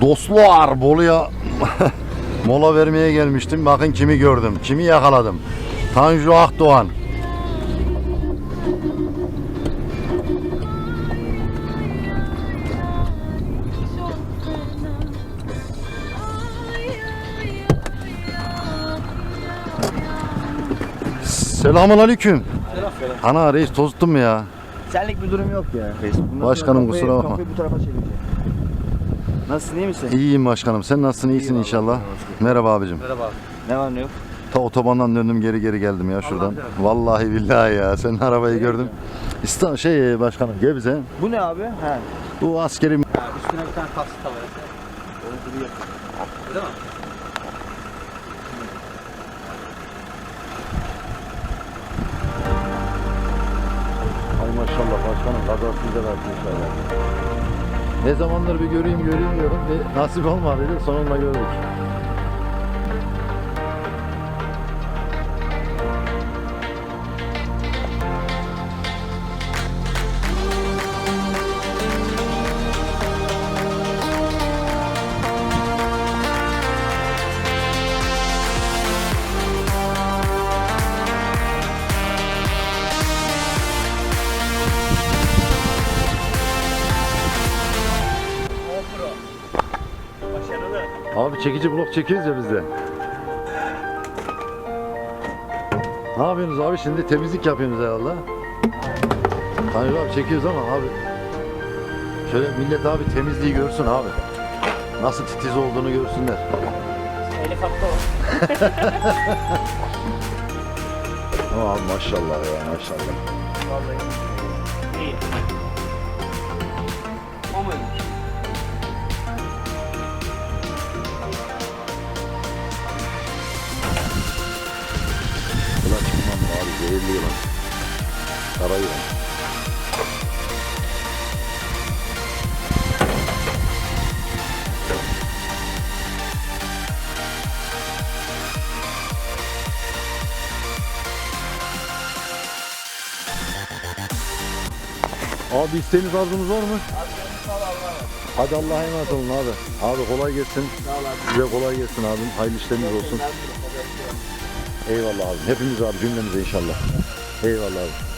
Dostlar Bolu'ya mola vermeye gelmiştim. Bakın kimi gördüm. Kimi yakaladım. Tanju Akdoğan. Selamun aleyküm. Ana reis tozuttum mu ya? Senlik bir durum yok ya. Bundan Başkanım, kusura bakma. Kafayı bu tarafa çevireceğim. Nasılsın iyi misin? İyiyim başkanım. Sen nasılsın? İyisin vallahi, inşallah. Merhaba abicim. Merhaba. Ne var ne yok? Ta otobandan döndüm geri geri geldim ya şuradan. Vallahi billahi ya. Senin arabayı gördüm. İstanbul şey başkanım Gebze. Bu ne abi? He. Bu askeri Ya üstüne bir tane taksi tavaya. Onu duruyor. Öyle mi? Ay maşallah başkanım kazasız versin inşallah. Ne zamandır bir göreyim göreyim diyorum. Bir nasip olmadıydı sonunda gördük. Çekici blok çekiyoruz ya biz de. Ne yapıyorsunuz abi şimdi temizlik yapıyorsunuz herhalde. Hayır abi çekiyoruz ama abi. Şöyle millet abi temizliği görsün abi. Nasıl titiz olduğunu görsünler. Elif. Ama abi maşallah ya maşallah. Vallahi. İyi. Zehirli yılan. Kara yılan. Abi isteğiniz arzunuz var mı? Hadi Allah'a emanet olun abi. Abi kolay gelsin. Size kolay gelsin abim. Hayırlı işleriniz olsun. Eyvallah abi. Hepimiz abi cümlemize inşallah. Eyvallah abi.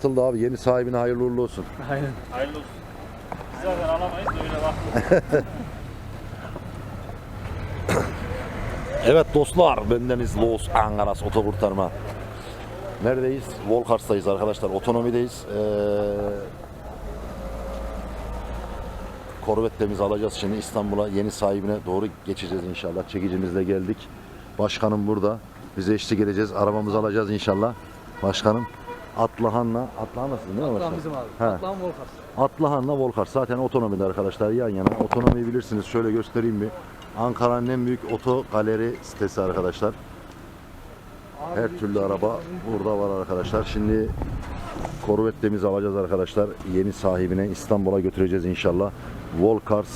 Satıldı abi. Yeni sahibine hayırlı uğurlu olsun. Aynen. Hayırlı olsun. Biz zaten alamayız da öyle bak. Evet dostlar bendeniz Los Angeles Otokurtarma. Neredeyiz? Volkars'tayız arkadaşlar. Otonomideyiz. Ee, Korvet'temizi alacağız şimdi İstanbul'a yeni sahibine doğru geçeceğiz inşallah. Çekicimizle geldik. Başkanım burada. Bize eşlik edeceğiz. Arabamızı alacağız inşallah. Başkanım. Atlahan'la, Atlahan'lasın değil mi başkanım? bizim abi. He. Atlan Volkars. Atlahan'la Volkar zaten otonomide arkadaşlar yan yana. Otonomiyi bilirsiniz. Şöyle göstereyim bir. Ankara'nın en büyük oto galeri sitesi arkadaşlar. Her türlü araba burada var arkadaşlar. Şimdi Corvette'mizi alacağız arkadaşlar. Yeni sahibine İstanbul'a götüreceğiz inşallah. Volkars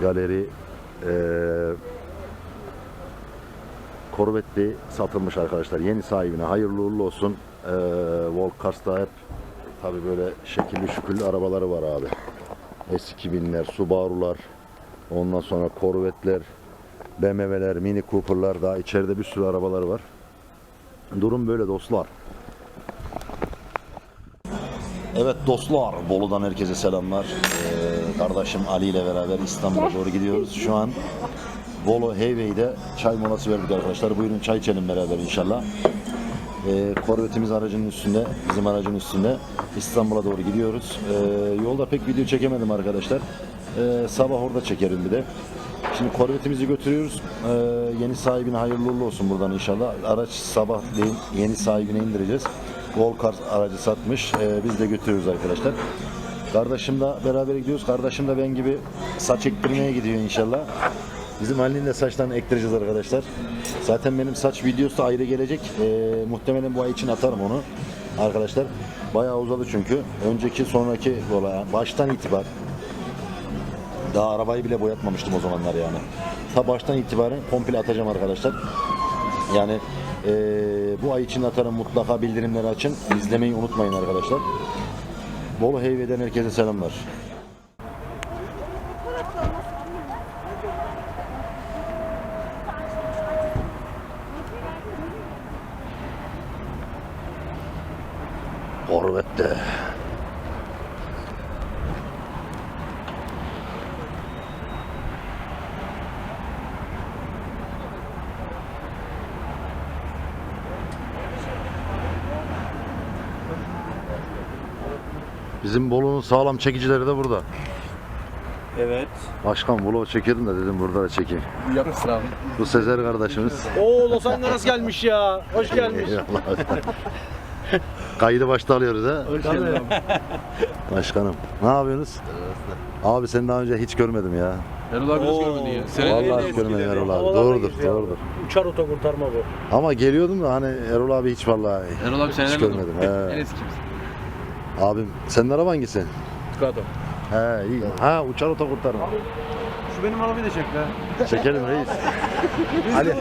Galeri eee Corvette satılmış arkadaşlar. Yeni sahibine hayırlı uğurlu olsun. Eee Volkars'ta hep tabi böyle şekilli şükürlü arabaları var abi. S2000'ler, Subaru'lar, ondan sonra Corvette'ler, BMW'ler, Mini Cooper'lar daha içeride bir sürü arabaları var. Durum böyle dostlar. Evet dostlar, Bolu'dan herkese selamlar. Ee, kardeşim Ali ile beraber İstanbul'a doğru gidiyoruz. Şu an Bolu Heywey'de çay molası verdik arkadaşlar. Buyurun çay içelim beraber inşallah. Ee, Korvetimiz aracının üstünde, bizim aracın üstünde. İstanbul'a doğru gidiyoruz. Ee, yolda pek video çekemedim arkadaşlar. Ee, sabah orada çekerim bir de. Şimdi korvetimizi götürüyoruz. Ee, yeni sahibine hayırlı olsun buradan inşallah. Araç sabah değil, yeni sahibine indireceğiz. Volkar aracı satmış. Ee, biz de götürüyoruz arkadaşlar. Kardeşimle beraber gidiyoruz. Kardeşim de ben gibi saç ektirmeye gidiyor inşallah. Bizim Halil'in de saçlarını ektireceğiz arkadaşlar. Zaten benim saç videosu ayrı gelecek. Ee, muhtemelen bu ay için atarım onu. Arkadaşlar bayağı uzadı çünkü. Önceki sonraki olay baştan itibar daha arabayı bile boyatmamıştım o zamanlar yani. Ta baştan itibaren komple atacağım arkadaşlar. Yani eee, bu ay için atarım mutlaka bildirimleri açın. İzlemeyi unutmayın arkadaşlar. Bolu Heyve'den herkese selamlar. Korvette. Bizim Bolu'nun sağlam çekicileri de burada. Evet. Başkan Bolu çekiyordum da dedim burada da çekeyim. Yapmışsın abi. Bu Sezer kardeşimiz. Oo Los Angeles gelmiş ya. Hoş gelmiş. Eyvallah. Kaydı başta alıyoruz ha. Hoş geldin Başkanım. Ne yapıyorsunuz? Abi seni daha önce hiç görmedim ya. Erol abi nasıl görmedin ya? Senin Vallahi hiç görmedim Erol abi. Doğrudur, doğrudur. Uçar oto kurtarma bu. Ama geliyordum da hani Erol abi hiç vallahi Erol abi hiç seneler görmedim. En He. eski kimsin? Abim senin araba hangisi? Ducato. He iyi. Ha uçar oto kurtarma. Şu benim arabayı da çek be. Çekelim reis. Ali.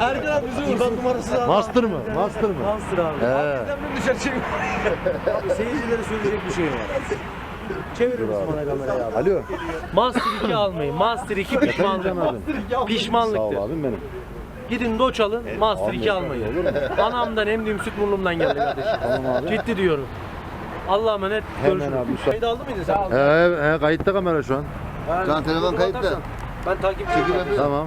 Erkan abi bizi buradan numarası al. Master mı? Master mı? Monster abi. He. Dışarı çek. Abi seyircilere söyleyecek bir şey var. Çevirir misin bana kamerayı abi? Alo. Master 2 almayın. Master 2 pişmanlık. Abim. Sağ ol Pişmanlıktır. abim benim. Gidin doç alın. Master 2 almayın. Anamdan emdiğim süt burnumdan geldi kardeşim. Tamam abi. Ciddi diyorum. Allah'a emanet. Hemen Görüşürüz. abi. Kaydı aldı mıydın sen? He, he, kayıtta kamera şu an. Şu an telefon kayıtta. Ben takipçiyim. Tamam.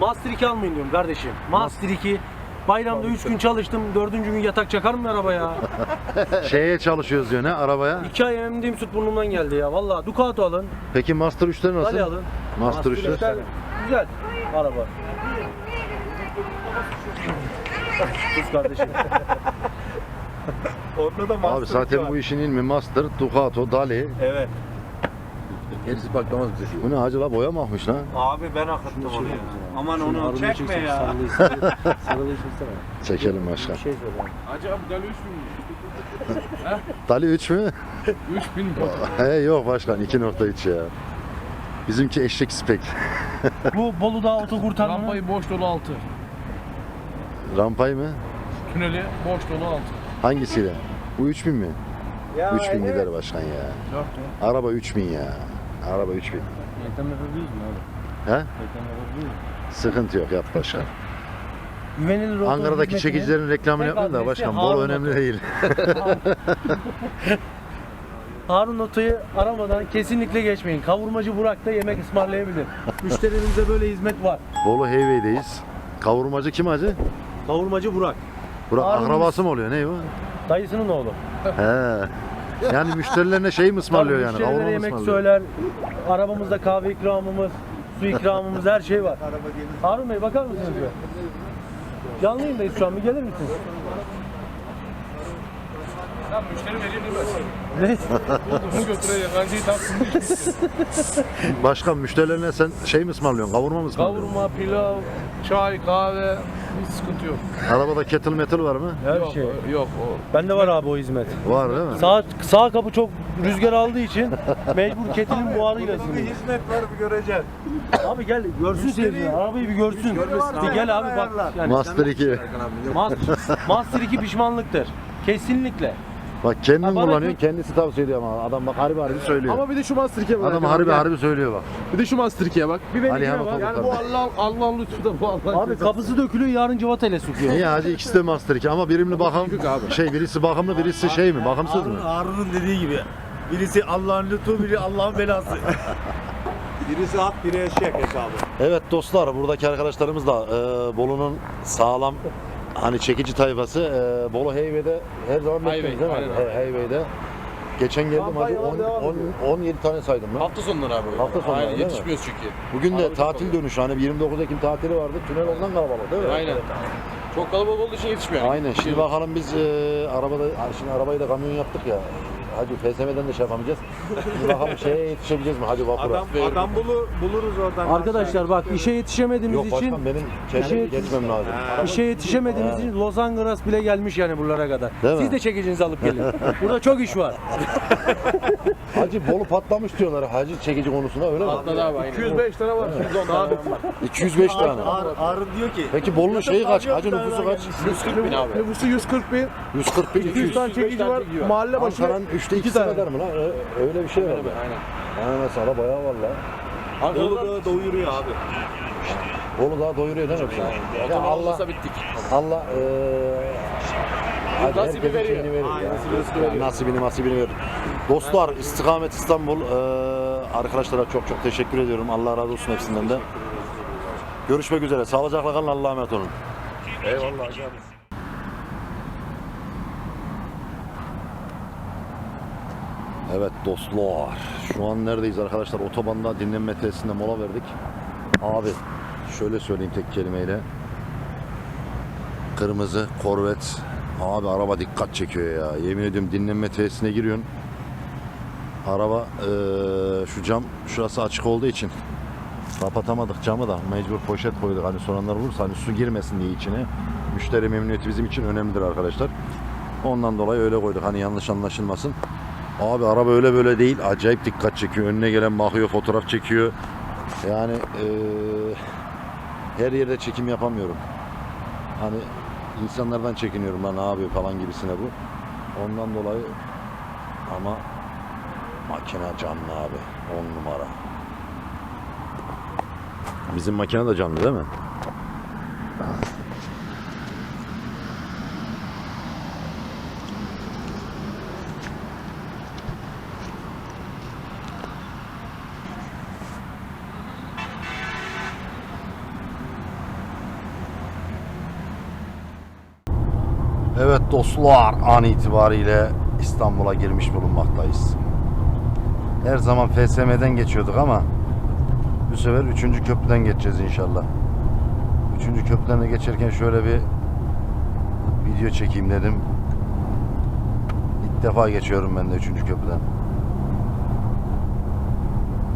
Master 2 almayın diyorum kardeşim. Master 2. Bayramda 3 gün çalıştım. 4. gün yatak çakar mı arabaya? Şeye çalışıyoruz diyor ne arabaya. 2 ay emdiğim süt burnumdan geldi ya. Vallahi Ducato alın. Peki Master 3'ler nasıl? Dali alın. Master 3'ler. Güzel. Güzel araba. Kız kardeşim. Orada da Abi zaten bu işin ilmi Master, Ducato, Dali. Evet. Gerisi patlamaz bize. Bu ne hacı la boya mı akmış lan? Abi ben akıttım onu ya. Aman onu çekme ya. Çekelim başkan. Şey söyle. Hacı abi gel 3 bin. Dali 3 mü? 3 bin. He yok başkan 2.3 ya. Bizimki eşek spek. Bu Bolu'da oto kurtarmanın Rampayı boş dolu 6. Rampay mı? Tüneli boş dolu 6. Hangisiyle? Bu 3000 mi? Ya 3000 gider başkan ya. 4 Araba 3000 ya. Araba 3000. Reklam yapabiliriz mi abi? He? Reklam yapabiliriz mi? Sıkıntı yok yap başkan. Güvenilir Ankara'daki hizmetine çekicilerin reklamını tek yapmayın da adresi başkan. Harun Bolu Oto. önemli değil. Harun Oto'yu aramadan kesinlikle geçmeyin. Kavurmacı Burak da yemek ısmarlayabilir. Müşterilerimize böyle hizmet var. Bolu Heywey'deyiz. Kavurmacı kim hacı? Kavurmacı Burak. Burak Harun- akrabası mı oluyor? Ne bu? Dayısının oğlu. He. Yani müşterilerine şey mi ısmarlıyor yani? Müşterilere Kavurma mı yemek ısmarlıyor? söyler. Arabamızda kahve ikramımız, su ikramımız her şey var. Harun Bey bakar mısınız bir? Canlı yayındayız şu an. Bir gelir misiniz? Lan müşteri vereyim demez. Ne? Bunu taksın. Başkan müşterilerine sen şey mi ısmarlıyorsun? Kavurma mı ısmarlıyorsun? Kavurma, pilav, çay, kahve. Hiç sıkıntı yok. Arabada kettle metal var mı? Her yok, şey. Yok o. Bende var abi o hizmet. Var değil mi? Sağ, sağ kapı çok rüzgar aldığı için mecbur ketilin buharıyla Bir ısınıyor. hizmet var bir göreceksin. Abi gel görsün seyirciler. Arabayı bir görsün. Bir gel abi bak. Yani Master 2. Master, Master 2 pişmanlıktır. Kesinlikle. Bak kendin Ha, bana kullanıyorsun kö- kendisi tavsiye ediyor ama adam bak harbi harbi söylüyor. Ama bir de şu Master 2'ye bak. Adam harbi harbi söylüyor bak. Bir de şu Master 2'ye bak. Bir Ali benimkine Hanım bak. Yani tabii. bu Allah Allah'ın lütfu da bu Allah'ın Abi kapısı dökülüyor yarın civatayla söküyor. Niye hacı ikisi de Master 2 ama birimli bakım abi. şey birisi bakımlı birisi şey mi bakımsız mı? Harun'un dediği gibi. Birisi Allah'ın lütfu, biri Allah'ın belası. Birisi at, biri eşek hesabı. Evet dostlar buradaki arkadaşlarımız da e, Bolu'nun sağlam hani çekici tayfası e, Bolu Heyve'de her zaman bekleriz değil mi? aynen abi. He- Heyve'de. Geçen geldim hadi Kampanyalar 10, devam 10, ediyor. 17 tane saydım lan. Hafta sonları abi. Hafta sonları, Aynen değil mi? yetişmiyoruz çünkü. Bugün de Araba çok tatil oluyor. dönüşü hani 29 Ekim tatili vardı. Tünel ondan kalabalık değil mi? Aynen. Çok kalabalık olduğu için yetişmiyor. Aynen. Şimdi bakalım biz e, arabada şimdi arabayı da kamyon yaptık ya. Hadi FSM'den de şey yapamayacağız. Şimdi bakalım şeye yetişebileceğiz mi? Hadi vapura. Adam, adam bulu, buluruz oradan. Arkadaşlar bak işe yetişemediğimiz Yok için başkan benim kendim şey- geçmem lazım. işe yetişemediğimiz için Los Angeles bile gelmiş yani buralara kadar. Değil mi? Siz de çekicinizi alıp gelin. Burada çok iş var. Hacı Bolu patlamış diyorlar hacı çekici konusunda öyle mi? Atladı abi aynen. 205 tane var. 110 tane var. 205 tane. Ağrı, ağrı diyor ki. Peki Bolu'nun şeyi kaç? Hacı nüfusu kaç? 140 bin abi. Nüfusu 140 bin. 141 200 200. tane çekici var. Mahalle başı. Ankara'nın 3'te 2 tane. kadar mı lan? Ö- Öyle bir şey var. Aynen. Yani mesela bayağı var lan. Bolu da doyuruyor abi. Bolu daha doyuruyor değil mi? Ya Allah olmasa bittik. Allah eee hadi Nasibi herkesin veriyor. şeyini verir Aynen, ya. nasibini Ya Nasibini nasibini verir. Dostlar İstikamet İstanbul eee, arkadaşlara çok çok teşekkür ediyorum. Allah razı olsun hepsinden de. Görüşmek üzere. Sağlıcakla kalın. Allah'a emanet olun. Eyvallah hacı Evet dostlar. Şu an neredeyiz arkadaşlar? Otobanda dinlenme tesisinde mola verdik. Abi şöyle söyleyeyim tek kelimeyle. Kırmızı korvet. Abi araba dikkat çekiyor ya. Yemin ediyorum dinlenme tesisine giriyorsun. Araba eee, şu cam şurası açık olduğu için kapatamadık camı da mecbur poşet koyduk hani soranlar olursa hani su girmesin diye içine. Müşteri memnuniyeti bizim için önemlidir arkadaşlar. Ondan dolayı öyle koyduk hani yanlış anlaşılmasın. Abi araba öyle böyle değil. Acayip dikkat çekiyor. Önüne gelen bakıyor, fotoğraf çekiyor. Yani eee, her yerde çekim yapamıyorum. Hani insanlardan çekiniyorum lan abi falan gibisine bu. Ondan dolayı ama makine canlı abi. 10 numara. Bizim makine de canlı değil mi? Evet dostlar an itibariyle İstanbul'a girmiş bulunmaktayız. Her zaman FSM'den geçiyorduk ama bu sefer 3. köprüden geçeceğiz inşallah. 3. köprüden de geçerken şöyle bir video çekeyim dedim. İlk defa geçiyorum ben de 3. köprüden.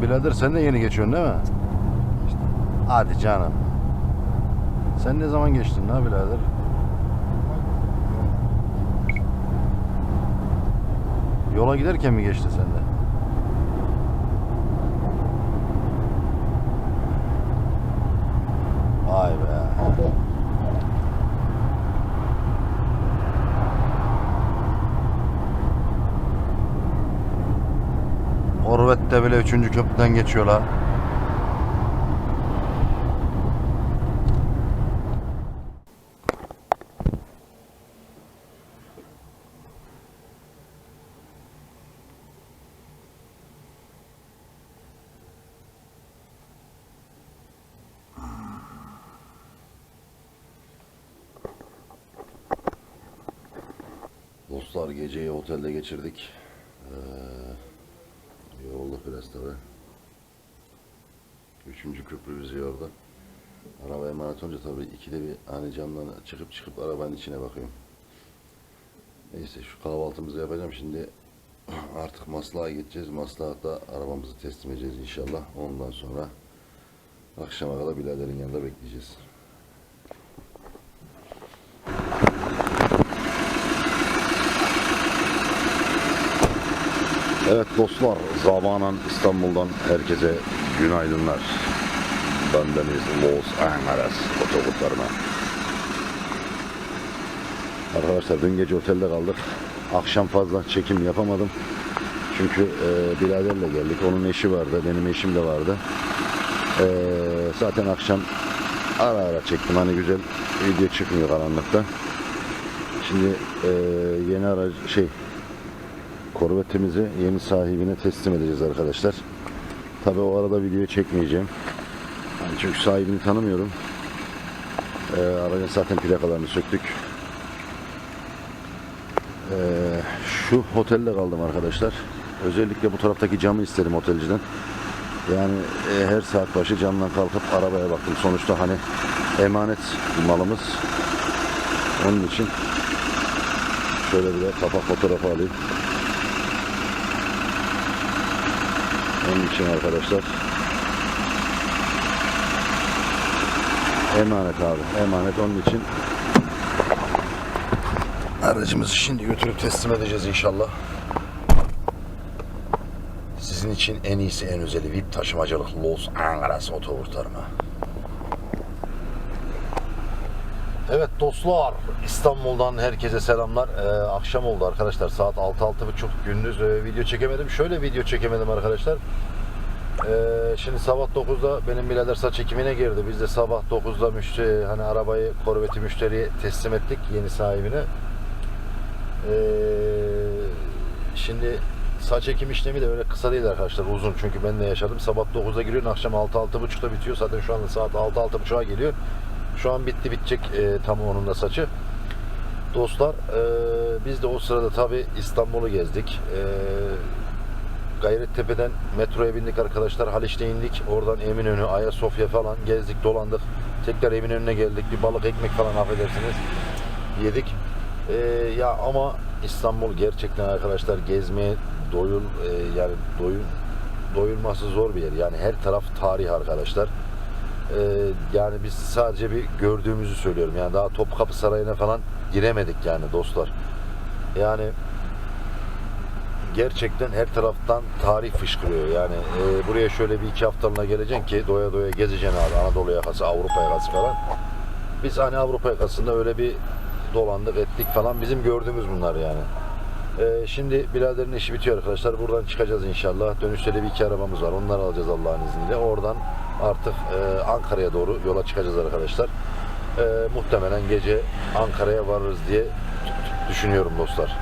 Birader sen de yeni geçiyorsun değil mi? İşte, hadi canım. Sen ne zaman geçtin ha birader? Yola giderken mi geçti sende? Vay be. Korvet'te bile 3. köprüden geçiyorlar. Dostlar geceyi otelde geçirdik. Ee, yorulduk biraz tabi. Üçüncü köprü bizi yordu. Arabaya emanet olunca tabi ikide bir hani camdan çıkıp çıkıp arabanın içine bakıyorum. Neyse şu kahvaltımızı yapacağım şimdi. Artık Maslak'a gideceğiz. Maslak'ta arabamızı teslim edeceğiz inşallah. Ondan sonra akşama kadar biraderin yanında bekleyeceğiz. Evet dostlar, zamanan İstanbul'dan herkese günaydınlar. Bendeniz Los Angeles otobüslerine. Arkadaşlar dün gece otelde kaldık. Akşam fazla çekim yapamadım. Çünkü e, biraderle geldik. Onun eşi vardı, benim eşim de vardı. E, zaten akşam ara ara çektim. Hani güzel video çıkmıyor karanlıkta. Şimdi e, yeni aracı şey Korvetimizi yeni sahibine teslim edeceğiz arkadaşlar. Tabii o arada video çekmeyeceğim. Yani çünkü sahibini tanımıyorum. Ee, aracın zaten plakalarını söktük. Ee, şu otelde kaldım arkadaşlar. Özellikle bu taraftaki camı istedim otelciden. Yani e, her saat başı camdan kalkıp arabaya baktım. Sonuçta hani emanet malımız. Onun için şöyle bir de kapak fotoğrafı alayım. Onun için arkadaşlar emanet abi. Emanet onun için aracımızı şimdi götürüp teslim edeceğiz inşallah. Sizin için en iyisi en özeli VIP taşımacılık Los Angeles otokurtarma. Evet dostlar İstanbul'dan herkese selamlar. Ee, akşam oldu arkadaşlar saat 6-6.30 gündüz e, video çekemedim. Şöyle video çekemedim arkadaşlar. Ee, şimdi sabah 9'da benim birader saç ekimine girdi. Biz de sabah 9'da müşteri hani arabayı korveti müşteriye teslim ettik yeni sahibine. Ee, şimdi saç ekim işlemi de öyle kısa değil arkadaşlar uzun çünkü ben de yaşadım. Sabah 9'da giriyorsun akşam 6-6.30'da bitiyor. Zaten şu anda saat 6-6.30'a geliyor. Şu an bitti bitecek e, tam onun da saçı. Dostlar e, biz de o sırada tabi İstanbul'u gezdik. E, Gayrettepe'den metroya bindik arkadaşlar. Haliç'te indik. Oradan Eminönü, Ayasofya falan gezdik, dolandık. Tekrar Eminönü'ne geldik. Bir balık ekmek falan affedersiniz. Yedik. E, ya ama İstanbul gerçekten arkadaşlar gezmeye doyul e, yani doyun doyulması zor bir yer. Yani her taraf tarih arkadaşlar. Ee, yani biz sadece bir gördüğümüzü söylüyorum. Yani daha Topkapı Sarayı'na falan giremedik yani dostlar. Yani gerçekten her taraftan tarih fışkırıyor. Yani e, buraya şöyle bir iki haftalığına geleceksin ki doya doya gezeceksin abi. Anadolu yakası, Avrupa yakası falan. Biz hani Avrupa yakasında öyle bir dolandık ettik falan. Bizim gördüğümüz bunlar yani. Ee, şimdi biraderin işi bitiyor arkadaşlar. Buradan çıkacağız inşallah. Dönüşte de bir iki arabamız var. Onları alacağız Allah'ın izniyle. Oradan artık e, Ankara'ya doğru yola çıkacağız arkadaşlar. Ee, muhtemelen gece Ankara'ya varırız diye düşünüyorum dostlar.